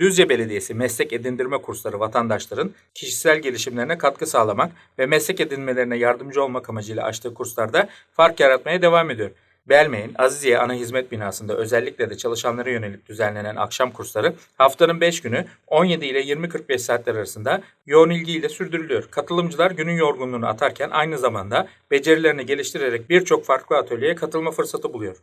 Düzce Belediyesi meslek edindirme kursları vatandaşların kişisel gelişimlerine katkı sağlamak ve meslek edinmelerine yardımcı olmak amacıyla açtığı kurslarda fark yaratmaya devam ediyor. Belmeyin Aziziye Ana Hizmet Binası'nda özellikle de çalışanlara yönelik düzenlenen akşam kursları haftanın 5 günü 17 ile 20.45 saatler arasında yoğun ilgiyle sürdürülüyor. Katılımcılar günün yorgunluğunu atarken aynı zamanda becerilerini geliştirerek birçok farklı atölyeye katılma fırsatı buluyor.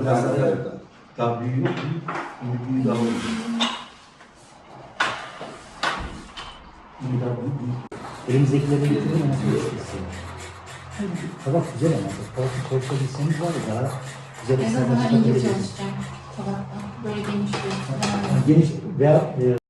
Biraz daha daha olur. Büyüğü daha büyük. Elimizdekileri getirelim ama Tabak güzel ama. Tabak korkabilseniz var ya daha güzel En azından ince çalışacağım tabakta. Böyle geniş bir. Geniş veya e,